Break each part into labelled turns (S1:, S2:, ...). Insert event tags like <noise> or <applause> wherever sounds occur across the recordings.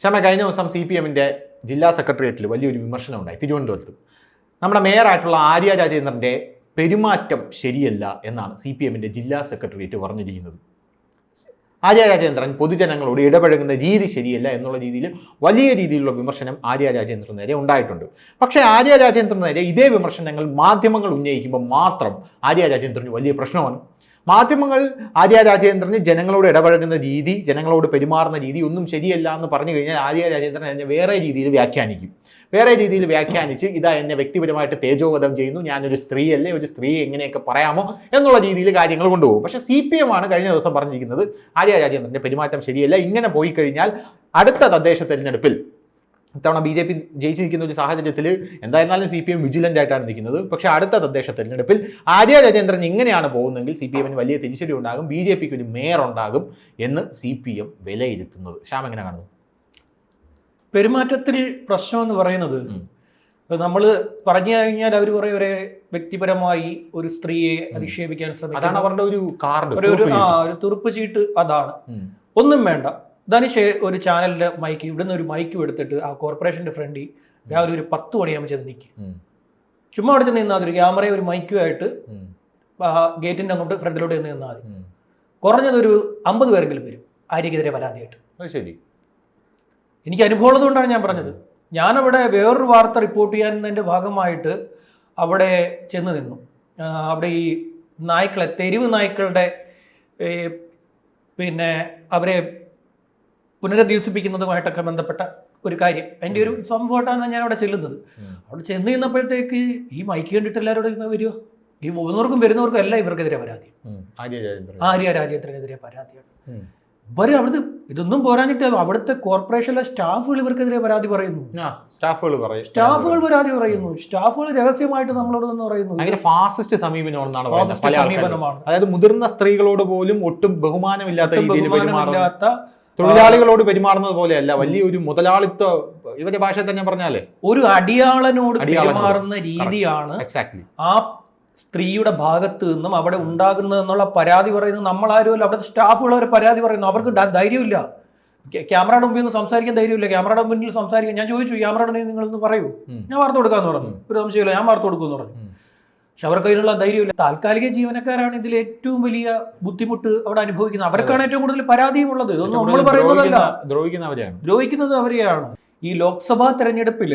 S1: ക്ഷമ കഴിഞ്ഞ ദിവസം സി പി എമ്മിന്റെ ജില്ലാ സെക്രട്ടേറിയറ്റിൽ വലിയൊരു വിമർശനം ഉണ്ടായി തിരുവനന്തപുരത്ത്. നമ്മുടെ മേയറായിട്ടുള്ള ആര്യ രാജേന്ദ്രന്റെ പെരുമാറ്റം ശരിയല്ല എന്നാണ് സി പി എമ്മിന്റെ ജില്ലാ സെക്രട്ടേറിയറ്റ് പറഞ്ഞിരിക്കുന്നത്. ആര്യ രാജേന്ദ്രൻ പൊതുജനങ്ങളോട് ഇടപഴകുന്ന രീതി ശരിയല്ല എന്നുള്ള രീതിയിൽ വലിയ രീതിയിലുള്ള വിമർശനം ആര്യ രാജേന്ദ്രൻ നേരെ ഉണ്ടായിട്ടുണ്ട്. പക്ഷേ ആര്യ രാജേന്ദ്രൻ നേരെ ഇതേ വിമർശനങ്ങൾ മാധ്യമങ്ങൾ ഉന്നയിക്കുമ്പോൾ മാത്രം ആര്യ രാജേന്ദ്രന് വലിയ പ്രശ്നമാണ്. മാധ്യമങ്ങൾ ആര്യ രാജേന്ദ്രന് ജനങ്ങളോട് ഇടപഴകുന്ന രീതി ജനങ്ങളോട് പെരുമാറുന്ന രീതി ഒന്നും ശരിയല്ല എന്ന് പറഞ്ഞു കഴിഞ്ഞാൽ ആര്യ രാജേന്ദ്രൻ എന്നെ വേറെ രീതിയിൽ വ്യാഖ്യാനിക്കും. വേറെ രീതിയിൽ വ്യാഖ്യാനിച്ച് ഇതാ എന്നെ വ്യക്തിപരമായിട്ട് തേജോവധം ചെയ്യുന്നു ഞാനൊരു സ്ത്രീയല്ലേ ഒരു സ്ത്രീ എങ്ങനെയൊക്കെ പറയാമോ എന്നുള്ള രീതിയിൽ കാര്യങ്ങൾ കൊണ്ടുപോകും. പക്ഷേ സി പി എം ആണ് കഴിഞ്ഞ ദിവസം പറഞ്ഞിരിക്കുന്നത് ആര്യ രാജേന്ദ്രന്റെ പെരുമാറ്റം ശരിയല്ല ഇങ്ങനെ പോയി കഴിഞ്ഞാൽ അടുത്ത തദ്ദേശ തെരഞ്ഞെടുപ്പിൽ ഇത്തവണ ബി ജെ പി ജയിച്ചിരിക്കുന്ന ഒരു സാഹചര്യത്തിൽ എന്തായിരുന്നാലും സി പി എം വിജിലന്റ് ആയിട്ടാണ് നിൽക്കുന്നത്. പക്ഷേ അടുത്ത തദ്ദേശ തെരഞ്ഞെടുപ്പിൽ ആര്യ രാജേന്ദ്രൻ ഇങ്ങനെയാണ് പോകുന്നതെങ്കിൽ സി പി എമ്മിന് വലിയ തിരിച്ചടി ഉണ്ടാകും ബി ജെ പിക്ക് ഒരു മേയർ ഉണ്ടാകും എന്ന് സി പി എം വിലയിരുത്തുന്നത്. ശ്യാം എങ്ങനെ കാണുന്നു?
S2: പെരുമാറ്റത്തിൽ പ്രശ്നം എന്ന് പറയുന്നത്. നമ്മൾ പറഞ്ഞു കഴിഞ്ഞാൽ അവർ പറയും ഒരു വ്യക്തിപരമായി ഒരു സ്ത്രീയെ അധിക്ഷേപിക്കാൻ
S1: ശ്രമിക്കും ഒരു
S2: തുറുപ്പ് ചീട്ട്. അതാണ്. ഒന്നും വേണ്ട. ധനുഷ് ഒരു ചാനലിന്റെ മൈക്ക് ഇവിടുന്ന് ഒരു മൈക്കും എടുത്തിട്ട് ആ കോർപ്പറേഷന്റെ ഫ്രണ്ടിൽ രാവിലെ ഒരു പത്ത് മണിയാകുമ്പോൾ ചെന്ന് നിൽക്കും. ചുമ്മാ അവിടെ ചെന്ന് നിന്നാൽ മതി. ഒരു ക്യാമറയും ഒരു മൈക്കുമായിട്ട് ഗേറ്റിന്റെ അങ്ങോട്ട് ഫ്രണ്ടിലോട്ട് ചെന്ന് നിന്നാൽ മതി. കുറഞ്ഞതൊരു അമ്പത് പേരെങ്കിലും വരും ആര്യക്കെതിരെ പരാതിയായിട്ട്
S1: ശരി.
S2: എനിക്ക് അനുഭവം ഉള്ളതുകൊണ്ടാണ് ഞാൻ പറഞ്ഞത്. ഞാനവിടെ വേറൊരു വാർത്ത റിപ്പോർട്ട് ചെയ്യാനതിന്റെ ഭാഗമായിട്ട് അവിടെ ചെന്ന് നിന്നു. അവിടെ ഈ നായ്ക്കളെ തെരുവ് നായ്ക്കളുടെ പിന്നെ അവരെ പുനരധിവസിപ്പിക്കുന്നതുമായിട്ടൊക്കെ ബന്ധപ്പെട്ട ഒരു കാര്യം. എന്റെ ഒരു സംഭവമായിട്ടാണ് ഞാൻ അവിടെ ചെല്ലുന്നത്. അവിടെ ചെന്ന് ചെന്നപ്പോഴത്തേക്ക് ഈ മൈക്ക് കണ്ടിട്ട് എല്ലാവരോടും ഇങ്ങനെ വരുമോ ഈ പോകുന്നവർക്കും വരുന്നവർക്കും എല്ലാം ഇവർക്കെതിരെ പരാതി.
S1: ആര്യ
S2: രാജേന്ദ്രനെതിരെ പരാതിയാണ്. ഇവർ അവിടുത്തെ ഇതൊന്നും പോരാഞ്ഞിട്ട് അവിടുത്തെ കോർപ്പറേഷനിലെ സ്റ്റാഫുകൾ ഇവർക്കെതിരെ പരാതി പറയുന്നു.
S1: സ്റ്റാഫുകൾ പറയും.
S2: സ്റ്റാഫുകൾ പരാതി പറയുന്നു. സ്റ്റാഫുകൾ രഹസ്യമായിട്ട് നമ്മളോട് നിന്ന് പറയുന്നു.
S1: ഫാസിസ്റ്റ് സമീപനമാണെന്നാണ് അതായത് മുതിർന്ന സ്ത്രീകളോട് പോലും ഒട്ടും ബഹുമാനമില്ലാത്ത രീതിയിൽ പെരുമാറുന്നു തൊഴിലാളികളോട് പെരുമാറുന്നത് പോലെയല്ല വലിയ ഒരു മുതലാളിത്ത ഇവരുടെ ഭാഷ തന്നെ പറഞ്ഞാലേ.
S2: ഒരു അടിയാളനോട്. പെരുമാറുന്ന രീതിയാണ്
S1: എക്സാക്ട്ലി
S2: ആ സ്ത്രീയുടെ ഭാഗത്ത് നിന്നും അവിടെ ഉണ്ടാകുന്നത് എന്നുള്ള പരാതി പറയുന്നത് നമ്മളാരുമല്ല അവിടുത്തെ സ്റ്റാഫുകൾ അവർ പരാതി പറയുന്നു. അവർക്ക് ധൈര്യമില്ല. ക്യാമറയുടെ മുമ്പിൽ നിന്ന് സംസാരിക്കാൻ ധൈര്യമില്ല. ക്യാമറയുടെ മുന്നിൽ സംസാരിക്കാൻ ഞാൻ ചോദിച്ചു ക്യാമറയുടെ മുന്നിൽ നിങ്ങളൊന്ന് പറയൂ. ഞാൻ വാർത്ത കൊടുക്കാന്ന് പറഞ്ഞു. ഒരു സംശയമില്ല ഞാൻ വാർത്ത കൊടുക്കുമെന്ന് പറഞ്ഞു. പക്ഷെ അവർക്ക് അതിനുള്ള ധൈര്യമില്ല. താൽക്കാലിക ജീവനക്കാരാണ് ഇതിൽ ഏറ്റവും വലിയ ബുദ്ധിമുട്ട് അവിടെ അനുഭവിക്കുന്നത്. അവർക്കാണ് ഏറ്റവും കൂടുതൽ പരാതിയും ഉള്ളത് ഇതൊന്നും നമ്മൾ പറയുന്നതല്ല.
S1: ദ്രോഹിക്കുന്നവരെയാണ്.
S2: ദ്രോഹിക്കുന്നത് അവരെയാണ്. ഈ ലോക്സഭാ തെരഞ്ഞെടുപ്പിൽ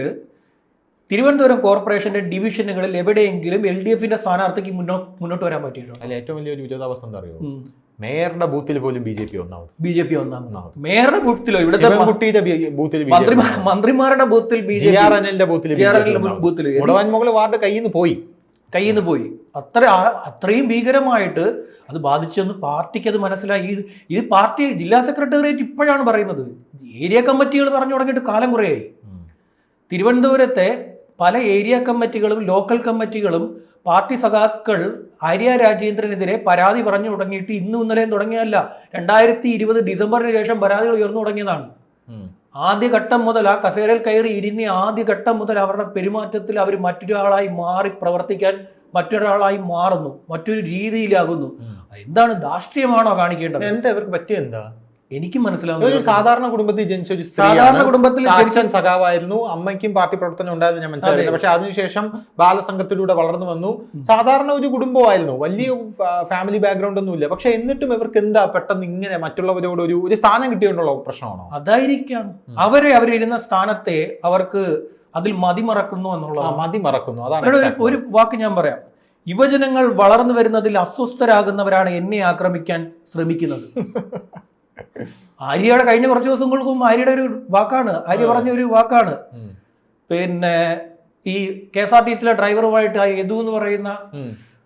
S2: തിരുവനന്തപുരം കോർപ്പറേഷന്റെ ഡിവിഷനുകളിൽ എവിടെയെങ്കിലും എൽ ഡി എഫിന്റെ സ്ഥാനാർത്ഥിക്ക് മുന്നോ മുന്നോട്ട് വരാൻ പറ്റിയിട്ടുണ്ട്?
S1: അതിൽ ഏറ്റവും വലിയൊരു വിരോധാവസ്ഥ എന്താ അറിയോ? മേയറുടെ ബൂത്തിൽ പോലും ബി ജെ പി ഒന്നാമത്.
S2: ബി ജെ പി
S1: ഒന്നാമത്.
S2: മേയറുടെ ബൂത്തിലോ? ഇവിടുത്തെ
S1: ബൂത്തിൽ
S2: മന്ത്രിമാരുടെ ബൂത്തിൽ ബി ജെ
S1: പി ബൂത്തിൽ
S2: ബൂത്തിൽ.
S1: വാർഡ് കയ്യിൽ നിന്ന് പോയി.
S2: കയ്യിൽ നിന്ന് പോയി. അത്ര അത്രയും ഭീകരമായിട്ട് അത് ബാധിച്ചെന്ന് പാർട്ടിക്ക് അത് മനസ്സിലായി. ഇത് ഇത് പാർട്ടി ജില്ലാ സെക്രട്ടേറിയറ്റ് ഇപ്പോഴാണ് പറയുന്നത്. ഏരിയ കമ്മിറ്റികൾ പറഞ്ഞു തുടങ്ങിയിട്ട് കാലം കുറേയായി. തിരുവനന്തപുരത്തെ പല ഏരിയ കമ്മിറ്റികളും ലോക്കൽ കമ്മിറ്റികളും പാർട്ടി സഖാക്കൾ ആര്യ രാജേന്ദ്രനെതിരെ പരാതി പറഞ്ഞു തുടങ്ങിയിട്ട് ഇന്നും ഇന്നലെയും തുടങ്ങിയല്ല രണ്ടായിരത്തി ഇരുപത് ഡിസംബറിന് ശേഷം പരാതികൾ ഉയർന്നു തുടങ്ങിയതാണ്. ആദ്യഘട്ടം മുതൽ ആ കസേരയിൽ കയറി ഇരുന്ന ആദ്യഘട്ടം മുതൽ അവരുടെ പെരുമാറ്റത്തിൽ അവർ മറ്റൊരാളായി മാറി പ്രവർത്തിക്കാൻ മറ്റൊരാളായി മാറുന്നു. മറ്റൊരു രീതിയിലാകുന്നു. എന്താണ് ധാർഷ്ട്യമാണോ കാണിക്കേണ്ടത്?
S1: എന്താ ഇവർക്ക് പറ്റിയ എന്താ?
S2: എനിക്ക് മനസ്സിലാവുന്നത്
S1: സാധാരണ കുടുംബത്തിൽ ജനിച്ച ഒരു
S2: സാധാരണ കുടുംബത്തിൽ
S1: ജനിച്ചൻ സഖാവായിരുന്നു. അമ്മയ്ക്കും പാർട്ടി പ്രവർത്തനം ഉണ്ടായിരുന്നു ഞാൻ മനസ്സിലാക്കുന്നത് പക്ഷെ അതിനുശേഷം ബാലസംഘത്തിലൂടെ വളർന്നു വന്നു. സാധാരണ ഒരു കുടുംബമായിരുന്നു. വലിയ ഫാമിലി ബാക്ക്ഗ്രൗണ്ട് ഒന്നും ഇല്ല പക്ഷെ എന്നിട്ടും ഇവർക്ക് എന്താ പെട്ടെന്ന് ഇങ്ങനെ മറ്റുള്ളവരോട് ഒരു ഒരു സ്ഥാനം കിട്ടിയോണ്ടുള്ള പ്രശ്നമാണോ?
S2: അതായിരിക്കാം. അവരെ അവരിരുന്ന സ്ഥാനത്തെ അവർക്ക് അതിൽ മതിമറക്കുന്നു
S1: മറക്കുന്നു
S2: എന്നുള്ള
S1: മതി മറക്കുന്നു അതാണ്
S2: ഒരു വാക്ക് ഞാൻ പറയാം. യുവജനങ്ങൾ വളർന്നു വരുന്നതിൽ അസ്വസ്ഥരാകുന്നവരാണ് എന്നെ ആക്രമിക്കാൻ ശ്രമിക്കുന്നത്. <laughs> ആര്യയുടെ കഴിഞ്ഞ കുറച്ച് ദിവസങ്ങൾക്ക് മുമ്പ് ആര്യയുടെ ഒരു വാക്കാണ്. ആര്യ. പറഞ്ഞ ഒരു വാക്കാണ്. പിന്നെ ഈ കെ എസ് ആർ ടി സിയിലെ ഡ്രൈവറുമായിട്ട് ആ യദു എന്ന് പറയുന്ന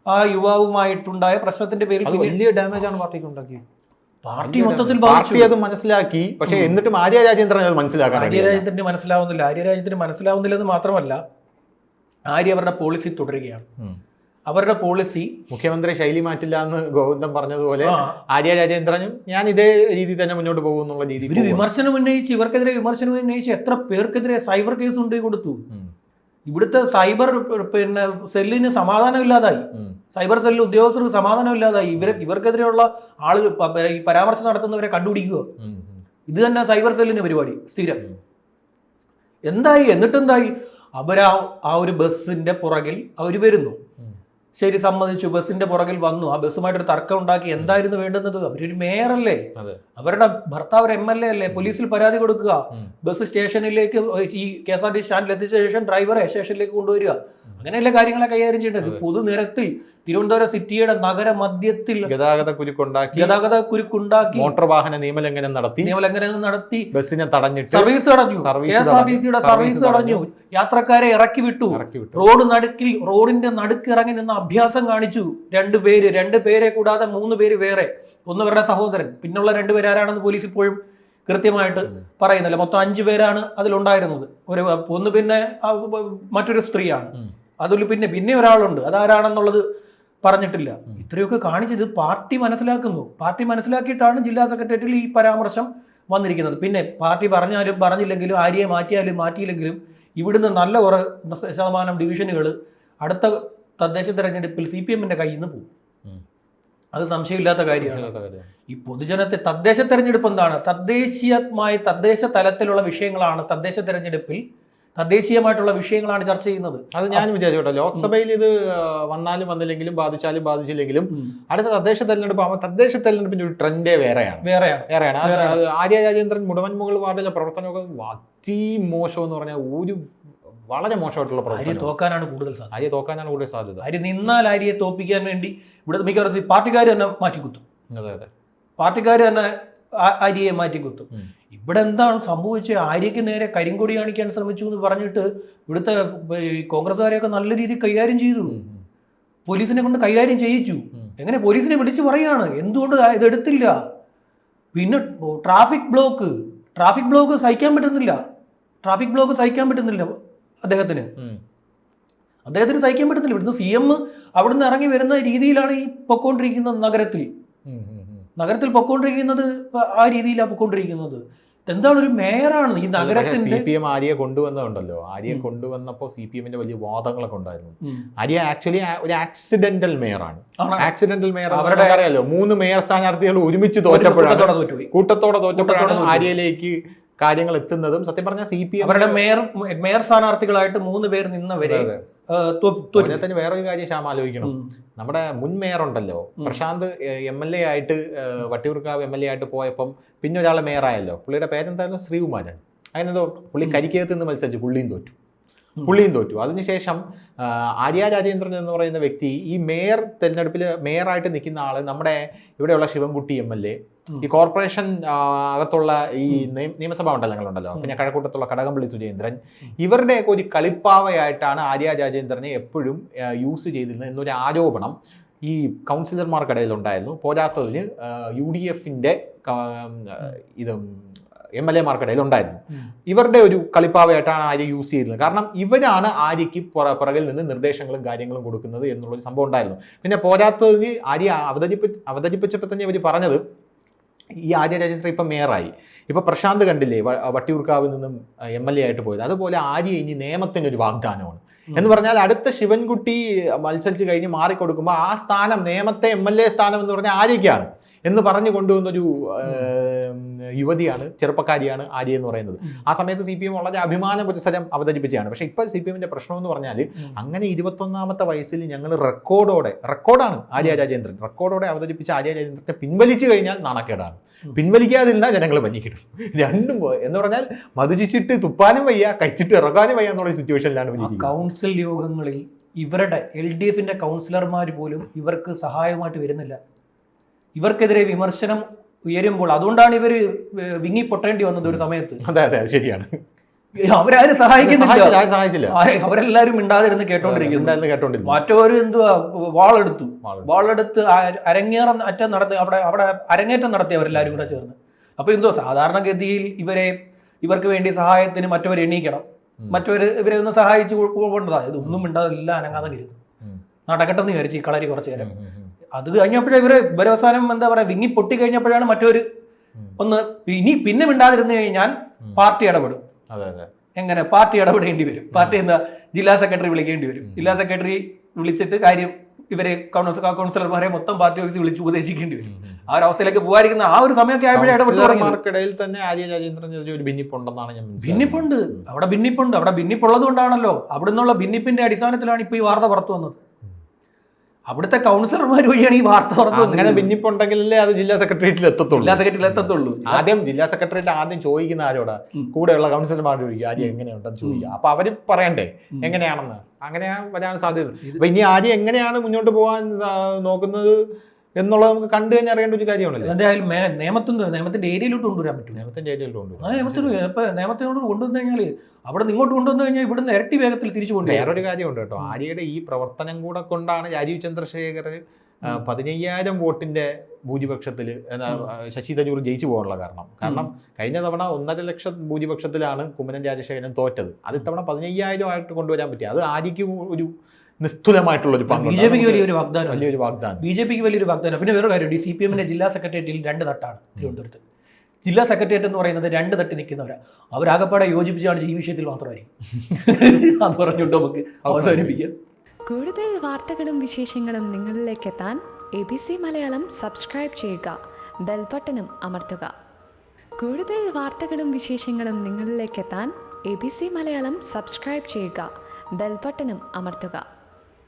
S2: ആ യുവാവുമായിട്ടുണ്ടായ പ്രശ്നത്തിന്റെ പേരിൽ
S1: വലിയ ഡാമേജ് ആണ് പാർട്ടിക്ക് ഉണ്ടാക്കിയത്.
S2: പാർട്ടി മൊത്തത്തിൽ
S1: പാർട്ടി അത് മനസ്സിലാക്കി. പക്ഷേ. എന്നിട്ടും ആര്യ രാജേന്ദ്രൻ അത് മനസ്സിലാക്കാൻ ആര്യ
S2: രാജേന്ദ്രന് മനസ്സിലാവുന്നില്ല. ആര്യ രാജേന്ദ്രന് മനസ്സിലാവുന്നില്ലെന്ന് മാത്രമല്ല ആര്യ അവരുടെ പോളിസി തുടരുകയാണ്. അവരുടെ പോളിസി
S1: മുഖ്യമന്ത്രി ശൈലി മാറ്റില്ല എന്ന് ഗോവിന്ദൻ പറഞ്ഞതുപോലെ ആര്യ രാജേന്ദ്രനും ഞാൻ ഇതേ രീതി തന്നെ മുന്നോട്ട് പോകും എന്നുള്ള രീതി
S2: ഇവർ വിമർശനം ഉന്നയിച്ച് ഇവർക്കെതിരെ വിമർശനം ഉന്നയിച്ച് എത്ര പേർക്കെതിരെ സൈബർ കേസ് ഉണ്ടായി കൊടുത്തു. ഇവിടുത്തെ സൈബർ പിന്നെ സെല്ലിന് സമാധാനമില്ലാതായി സൈബർ സെല്ലിൽ ഉദ്യോഗസ്ഥർക്ക് സമാധാനമില്ലാതായി ഇവരെ ഇവർക്കെതിരെയുള്ള ആളുകൾ ഈ പരാമർശം നടത്തുന്നവരെ കണ്ടുപിടിക്കുക. ഇത് തന്നെ സൈബർ സെല്ലിന്റെ പരിപാടി. സ്ഥിരം. എന്തായി? എന്നിട്ടെന്തായി? അവരാ ആ ഒരു ബസ്സിന്റെ പുറകിൽ അവർ വരുന്നു. ശരി സമ്മതിച്ചു. ബസ്സിന്റെ പുറകിൽ വന്നു. ആ ബസ്സുമായിട്ടൊരു തർക്കം ഉണ്ടാക്കി. എന്തായിരുന്നു വേണ്ടുന്നത്? അവരൊരു മേയറല്ലേ.
S1: അതെ.
S2: അവരുടെ ഭർത്താവ് ഒരു എം എൽ എ അല്ലേ? പോലീസിൽ പരാതി കൊടുക്കുക. ബസ് സ്റ്റേഷനിലേക്ക് ഈ കെ എസ് ആർ ടി സ്റ്റാൻഡിൽ എത്തിച്ച ശേഷം ഡ്രൈവറെ സ്റ്റേഷനിലേക്ക് കൊണ്ടുവരിക. അങ്ങനെയല്ലേ കാര്യങ്ങളെ കൈകാര്യം ചെയ്യേണ്ടത്. പൊതുനിരത്തിൽ തിരുവനന്തപുരം സിറ്റിയുടെ നഗര മധ്യത്തിൽ
S1: ഗതാഗത കുരുക്കുണ്ടാക്കി
S2: ഗതാഗത കുരുക്കുണ്ടാക്കി
S1: മോട്ടോർ വാഹന നിയമലംഘനം നടത്തി
S2: നിയമലംഘനം നടത്തി
S1: ബസ്സിനെ തടഞ്ഞിട്ട്
S2: സർവീസ് തടഞ്ഞു. കെ എസ് ആർ ടി സിയുടെ സർവീസ് തടഞ്ഞു. യാത്രക്കാരെ ഇറക്കി വിട്ടു. റോഡ് നടുക്കിൽ റോഡിന്റെ നടുക്കിറങ്ങി നിന്ന് അഭ്യാസം കാണിച്ചു. രണ്ടു പേര് രണ്ട് പേരെ കൂടാതെ മൂന്ന് പേര് വേറെ. ഒന്ന് ഇവരുടെ സഹോദരൻ. പിന്നുള്ള രണ്ട് പേര് ആരാണെന്ന് പോലീസ് ഇപ്പോഴും കൃത്യമായിട്ട്. പറയുന്നില്ല. മൊത്തം അഞ്ചു പേരാണ് അതിലുണ്ടായിരുന്നത്. ഒരു ഒന്ന് പിന്നെ മറ്റൊരു സ്ത്രീയാണ്. അതിൽ പിന്നെ പിന്നെ ഒരാളുണ്ട്. അതാരാണെന്നുള്ളത് പറഞ്ഞിട്ടില്ല. ഇത്രയൊക്കെ കാണിച്ചത് പാർട്ടി മനസ്സിലാക്കുന്നു. പാർട്ടി മനസ്സിലാക്കിയിട്ടാണ് ജില്ലാ സെക്രട്ടേറിയറ്റിൽ ഈ പരാമർശം വന്നിരിക്കുന്നത്. പിന്നെ പാർട്ടി പറഞ്ഞാലും പറഞ്ഞില്ലെങ്കിലും ആര്യയെ മാറ്റിയാലും മാറ്റിയില്ലെങ്കിലും ഇവിടുന്ന് നല്ല കുറേ ശതമാനം ഡിവിഷനുകൾ അടുത്ത തദ്ദേശ തെരഞ്ഞെടുപ്പിൽ സി പി എമ്മിന്റെ കയ്യിൽ നിന്ന് പോകും. അത് സംശയമില്ലാത്ത കാര്യമാണ്. ഈ പൊതുജനത്തെ തദ്ദേശ തെരഞ്ഞെടുപ്പ് എന്താണ്? തദ്ദേശീയമായി തദ്ദേശ തലത്തിലുള്ള വിഷയങ്ങളാണ് തദ്ദേശ തെരഞ്ഞെടുപ്പിൽ തദ്ദേശീയമായിട്ടുള്ള വിഷയങ്ങളാണ് ചർച്ച ചെയ്യുന്നത്.
S1: അത് ഞാൻ വിചാരിച്ചോട്ടെ. ലോക്സഭയിൽ ഇത് വന്നാലും വന്നില്ലെങ്കിലും ബാധിച്ചാലും ബാധിച്ചില്ലെങ്കിലും അടുത്ത തദ്ദേശ തെരഞ്ഞെടുപ്പ് ആകുമ്പോൾ തദ്ദേശ തെരഞ്ഞെടുപ്പിന്റെ ഒരു ട്രെൻഡേ വേറെയാണ്.
S2: വേറെയാണ്.
S1: വേറെയാണ്. ആര്യ രാജേന്ദ്രൻ മുടവൻമുകൾ വാർഡിലെ പ്രവർത്തനമൊക്കെ അതി മോശം എന്ന് പറഞ്ഞാൽ ഒരു വളരെ മോശമായിട്ടുള്ള
S2: ആര്യ
S1: പ്രവർത്തനം
S2: തോക്കാനാണ് കൂടുതൽ സാധ്യത.
S1: ആര്യ തോക്കാനാണ് കൂടുതൽ സാധ്യത.
S2: ആര്യ നിന്നാൽ ആര്യയെ തോപ്പിക്കാൻ വേണ്ടി ഇവിടെ മിക്കവാറും പാർട്ടിക്കാർ തന്നെ മാറ്റിക്കുത്തും.
S1: അതെ അതെ.
S2: പാർട്ടിക്കാർ തന്നെ അരിയെ ആര്യയെ മാറ്റിക്കുത്തും. ഇവിടെ എന്താണ് സംഭവിച്ചത്? ആര്യയ്ക്ക് നേരെ കരിങ്കൊടി കാണിക്കാൻ ശ്രമിച്ചു എന്ന് പറഞ്ഞിട്ട് ഇവിടുത്തെ കോൺഗ്രസ്സുകാരെയൊക്കെ നല്ല രീതിയിൽ കൈകാര്യം ചെയ്തു. പോലീസിനെ കൊണ്ട് കൈകാര്യം ചെയ്യിച്ചു. എങ്ങനെ പോലീസിനെ വിളിച്ചു പറയാണ്? എന്തുകൊണ്ട് ഇതെടുത്തില്ല പിന്നെ ട്രാഫിക് ബ്ലോക്ക് ട്രാഫിക് ബ്ലോക്ക് സഹിക്കാൻ പറ്റുന്നില്ല. ട്രാഫിക് ബ്ലോക്ക് സഹിക്കാൻ പറ്റുന്നില്ല. അദ്ദേഹത്തിന്. അദ്ദേഹത്തിന് സഹിക്കാൻ പറ്റുന്നില്ല ഇവിടുന്ന് സി എം അവിടുന്ന് ഇറങ്ങി വരുന്ന രീതിയിലാണ് ഈ പൊക്കോണ്ടിരിക്കുന്നത് നഗരത്തിൽ. നഗരത്തിൽ പൊക്കോണ്ടിരിക്കുന്നത് ആ രീതിയിലാണ് പൊക്കോണ്ടിരിക്കുന്നത്. എന്താണ് ഒരു മേയറാണ് ഈ
S1: സി
S2: നഗരത്തിന്റെ
S1: പി എം ആര്യയെ കൊണ്ടുവന്നതുണ്ടല്ലോ. ആര്യയെ
S2: കൊണ്ടുവന്നപ്പോ
S1: കൊണ്ടുവന്നപ്പോൾ സി പി എമ്മിന്റെ വലിയ വാദങ്ങളൊക്കെ ഉണ്ടായിരുന്നു. ആര്യ ആക്ച്വലി ഒരു ആക്സിഡന്റൽ മേയറാണ്. ആക്സിഡന്റൽ മേയർ
S2: അവരുടെ-
S1: അറിയാലോ മൂന്ന് മേയർ സ്ഥാനാർത്ഥികൾ ഒരുമിച്ച്
S2: ഒരു
S1: തോറ്റപ്പോഴാണ്
S2: കൂട്ടത്തോടെ
S1: തോറ്റപ്പോഴാണ് ആര്യയിലേക്ക് കാര്യങ്ങൾ എത്തുന്നതും സത്യം പറഞ്ഞാൽ സി പി
S2: അവരുടെ മേയർ മേയർ സ്ഥാനാർത്ഥികളായിട്ട് മൂന്ന് പേർ നിന്നവരെ
S1: തന്നെ വേറൊരു കാര്യം ശ്യാം ആലോചിക്കണം. നമ്മുടെ മുൻ മേയർ ഉണ്ടല്ലോ പ്രശാന്ത് എം എൽ എ ആയിട്ട് വട്ടിയൂർക്കാവ് എം എൽ എ ആയിട്ട് പോയപ്പം പിന്നെ ഒരാളെ മേയറായല്ലോ. പുള്ളിയുടെ പേരെന്തായിരുന്നു? ശ്രീകുമാരൻ. അതിനെന്തോ പുള്ളി. കരിക്കകത്ത് നിന്ന് മത്സരിച്ചു പുള്ളിയും തോറ്റു. പുള്ളിയും തോറ്റു. അതിനുശേഷം ആര്യ രാജേന്ദ്രൻ എന്ന് പറയുന്ന വ്യക്തി ഈ മേയർ തെരഞ്ഞെടുപ്പിൽ മേയറായിട്ട് നിൽക്കുന്ന ആൾ നമ്മുടെ ഇവിടെയുള്ള ശിവൻകുട്ടി എം എൽ എ. ഈ കോർപ്പറേഷൻ അകത്തുള്ള ഈ നിയമസഭാ മണ്ഡലങ്ങളുണ്ടല്ലോ. പിന്നെ കഴക്കൂട്ടത്തുള്ള കടകംപള്ളി സുരേന്ദ്രൻ. ഇവരുടെയൊക്കെ ഒരു കളിപ്പാവയായിട്ടാണ് ആര്യ രാജേന്ദ്രനെ എപ്പോഴും യൂസ് ചെയ്തിരുന്നത് എന്നൊരു ആരോപണം ഈ കൗൺസിലർമാർക്കിടയിൽ ഉണ്ടായിരുന്നു പോരാത്തതിന് യു ഡി എഫിന്റെ ഇത് എം എൽ എമാർക്കിടയിൽ ഉണ്ടായിരുന്നു. ഇവരുടെ ഒരു കളിപ്പാവയായിട്ടാണ് ആര്യ യൂസ് ചെയ്തിരുന്നത്. കാരണം ഇവരാണ് ആര്യയ്ക്ക് പുറ പുറകിൽ നിന്ന് നിർദ്ദേശങ്ങളും കാര്യങ്ങളും കൊടുക്കുന്നത് എന്നുള്ളൊരു സംഭവം ഉണ്ടായിരുന്നു. പിന്നെ പോരാത്തതിന് ആര്യ അവതരിപ്പി അവതരിപ്പിച്ചപ്പോൾ തന്നെ ഇവർ പറഞ്ഞത് ഈ ആര്യ രാജേന്ദ്രൻ ഇപ്പം മേയറായി ഇപ്പം പ്രശാന്ത് കണ്ടില്ലേ വട്ടിയൂർക്കാവിൽ നിന്നും എം എൽ എ ആയിട്ട് പോയത്. അതുപോലെ ആര്യ ഇനി നിയമത്തിനൊരു വാഗ്ദാനമാണ്. എന്ന് പറഞ്ഞാൽ അടുത്ത ശിവൻകുട്ടി മത്സരിച്ച് കഴിഞ്ഞ് മാറിക്കൊടുക്കുമ്പോൾ ആ സ്ഥാനം നിയമത്തെ എം എൽ എ സ്ഥാനം എന്ന് പറഞ്ഞാൽ ആര്യയ്ക്കാണ്. എന്ന് പറഞ്ഞു കൊണ്ടുവന്നൊരു യുവതിയാണ് ചെറുപ്പക്കാരിയാണ് ആര്യ എന്ന് പറയുന്നത്. ആ സമയത്ത് സി പി എം വളരെ അഭിമാന പുരസരം അവതരിപ്പിച്ചതാണ്. പക്ഷേ ഇപ്പോൾ സി പി എമ്മിന്റെ പ്രശ്നം എന്ന് പറഞ്ഞാൽ അങ്ങനെ ഇരുപത്തൊന്നാമത്തെ വയസ്സിൽ ഞങ്ങൾ റെക്കോർഡോടെ റെക്കോർഡാണ് ആര്യ രാജേന്ദ്രൻ. റെക്കോർഡോടെ അവതരിപ്പിച്ച ആര്യ രാജേന്ദ്രനെ പിൻവലിച്ചു കഴിഞ്ഞാൽ നാണക്കേടാണ്. പിൻവലിക്കാതിരുന്നാൽ ജനങ്ങൾ പഞ്ഞിക്കിടും <laughs> രണ്ടും എന്ന് പറഞ്ഞാൽ മധുചിച്ചിട്ട് തുപ്പാനും വയ്യ കഴിച്ചിട്ട് ഇറങ്ങാനും വയ്യ എന്നുള്ള സിറ്റുവേഷനിലാണ്
S2: കൗൺസിൽ യോഗങ്ങളിൽ ഇവരുടെ എൽ ഡി എഫിന്റെ കൗൺസിലർമാർ പോലും ഇവർക്ക് സഹായമായിട്ട് വരുന്നില്ല. ഇവർക്കെതിരെ വിമർശനം ഉയരുമ്പോൾ അതുകൊണ്ടാണ് ഇവർ വിങ്ങി പൊട്ടേണ്ടി വന്നത് ഒരു സമയത്ത്.
S1: അതെ അതെ ശരിയാണ്.
S2: അവരാരും സഹായിക്കുന്നില്ല.
S1: സഹായിച്ചില്ല
S2: അവരെല്ലാരും മിണ്ടാതിരുന്ന് കേട്ടോണ്ടിരിക്കുന്നു. മറ്റവര് എന്തുവാ വാളെടുത്തു. വാളെടുത്ത്. അര- അരങ്ങേറം അറ്റം നടത്തി അവിടെ അവിടെ അരങ്ങേറ്റം നടത്തി അവരെല്ലാരും കൂടെ ചേർന്ന്. അപ്പൊ എന്തോ സാധാരണഗതിയിൽ ഇവരെ ഇവർക്ക് വേണ്ടി സഹായത്തിന് മറ്റവർ എണീക്കണം. മറ്റവര് ഇവരെ ഒന്ന് സഹായിച്ചു കൊണ്ടതാ. ഇതൊന്നും മിണ്ടാതെ എല്ലാം അനങ്ങാതെ ഇരുന്നു. നടക്കട്ടെന്ന് വിചാരിച്ചു ഈ കളരി കുറച്ചു നേരം. അത് കഴിഞ്ഞപ്പോഴേ ഇവർ ഇവരവസാനം എന്താ പറയാ വിങ്ങി പൊട്ടി കഴിഞ്ഞപ്പോഴാണ് മറ്റൊരു. ഒന്ന് ഇനി പിന്നെ മിണ്ടാതിരുന്നു കഴിഞ്ഞാൽ പാർട്ടി ഇടപെടും. എങ്ങനെ? പാർട്ടി ഇടപെടേണ്ടി വരും. പാർട്ടി എന്താ? ജില്ലാ സെക്രട്ടറി വിളിക്കേണ്ടി വരും. ജില്ലാ സെക്രട്ടറി വിളിച്ചിട്ട് കാര്യം ഇവരെ കൗൺസിൽ കൗൺസിലർമാരെ മൊത്തം പാർട്ടി ഓഫീസിൽ വിളിച്ച് ഉപദേശിക്കേണ്ടി വരും. ആ ഒരു അവസ്ഥയിലേക്ക് പോകാതിരിക്കുന്ന ആ ഒരു സമയമൊക്കെ ആയപ്പോഴേ
S1: തന്നെ ആര്യ ഒരു ഭിന്നിപ്പുണ്ടെന്നാണ് ഞാൻ.
S2: ഭിന്നിപ്പുണ്ട്. അവിടെ ഭിന്നിപ്പുണ്ട്. അവിടെ ഭിന്നിപ്പുള്ളത് കൊണ്ടാണല്ലോ അവിടെ നിന്നുള്ള ഭിന്നിപ്പിന്റെ അടിസ്ഥാനത്തിലാണ് ഇപ്പോൾ ഈ വാർത്ത പുറത്തു വന്നത്. അവിടുത്തെ കൗൺസിലർമാർ വഴിയാണ് ഈ വാർത്ത പുറത്തു
S1: അങ്ങനെ
S2: വന്നത്
S1: ഭിന്നിപ്പുണ്ടെങ്കിലല്ലേ അത് ജില്ലാ സെക്രട്ടേറിയറ്റിൽ എത്തത്തുള്ളൂ.
S2: ജില്ലാ സെക്രട്ടറിയിൽ എത്തത്തുള്ളൂ.
S1: ആദ്യം ജില്ലാ സെക്രട്ടേറിയറ്റ് ആദ്യം ചോദിക്കുന്ന ആരോടാ. കൂടെയുള്ള കൗൺസിലർമാരോട് ചോദിക്കും ആര്യ എങ്ങനെയുണ്ടെന്ന് ചോദിക്കുക അപ്പൊ അവർ പറയണ്ടേ എങ്ങനെയാണെന്ന്? അങ്ങനെ വരാൻ സാധ്യത. അപ്പൊ ഇനി ആര്യ എങ്ങനെയാണ് മുന്നോട്ട് പോകാൻ നോക്കുന്നത്? എന്നുള്ളത് നമുക്ക് കണ്ടു കഴിഞ്ഞാൽ അറിയേണ്ട ഒരു കാര്യമാണല്ലോ.
S2: എന്തായാലും നിയമത്തിന്റെ നിയമത്തിന്റെ ഏരിയയിലോട്ട് കൊണ്ടുവരാൻ പറ്റും.
S1: നിയമത്തിന്റെ ഏരിയയിലോട്ട്
S2: കൊണ്ടുവരാം. നിയമത്തിന് ഇപ്പൊ നിയമത്തിനോട് കൊണ്ടുവന്നു കഴിഞ്ഞാൽ അവിടെ നിന്ന് ഇങ്ങോട്ട് കൊണ്ടുവന്നു കഴിഞ്ഞാൽ ഇവിടുന്ന് ഇരട്ടി വേഗത്തിൽ തിരിച്ചു കൊണ്ടുവരും.
S1: വേറൊരു കാര്യമുണ്ട് കേട്ടോ. ആര്യയുടെ ഈ പ്രവർത്തനം കൂടെ കൊണ്ടാണ് രാജീവ് ചന്ദ്രശേഖർ പതിനയ്യായിരം വോട്ടിന്റെ ഭൂരിപക്ഷത്തിൽ ശശി തരൂർ ജയിച്ചു പോകാനുള്ള കാരണം. കാരണം കഴിഞ്ഞ തവണ ഒന്നര ലക്ഷം ഭൂരിപക്ഷത്തിലാണ് കുമ്മനം രാജശേഖരൻ തോറ്റത്. അത് ഇത്തവണ പതിനയ്യായിരം ആയിട്ട് കൊണ്ടുവരാൻ പറ്റി. അത് ആര്യക്കും ഒരു നിസ്തുലമായിട്ടുള്ള ഒരു
S2: ബി
S1: പങ്കുണ്ട്
S2: ജെ പിക്ക് വലിയൊരു വാഗ്ദാനം
S1: വലിയൊരു വാഗ്ദാനം.
S2: ബി ജെ പിക്ക് വലിയൊരു വാഗ്ദാനം. പിന്നെ വേറൊരു കാര്യം സി പി എമ്മിന്റെ ജില്ലാ സെക്രട്ടേറിയറ്റിൽ രണ്ട് തട്ടാണ് തിരുവനന്തപുരത്ത്. ജില്ലാ സെക്രട്ടേറിയറ്റ് എന്ന് പറയുന്നത് രണ്ട് തട്ടി നിൽക്കുന്നവരാ. അവരാകപ്പാടെ യോജിപ്പിച്ചാണ് ഈ വിഷയത്തിൽ മാത്രമായിരിക്കും. <laughs> അത് പറഞ്ഞുകൊണ്ട് നമുക്ക് അവസാനിപ്പിക്കാം.
S3: കൂടുതൽ വാർത്തകളും വിശേഷങ്ങളും നിങ്ങളിലേക്ക് എത്താൻ A B C Malayalam subscribe ചെയ്യുക ബെൽബട്ടനും അമർത്തുക. കൂടുതൽ വാർത്തകളും വിശേഷങ്ങളും നിങ്ങളിലേക്ക് എത്താൻ A B C Malayalam subscribe ചെയ്യുക ബെൽബട്ടനും അമർത്തുക.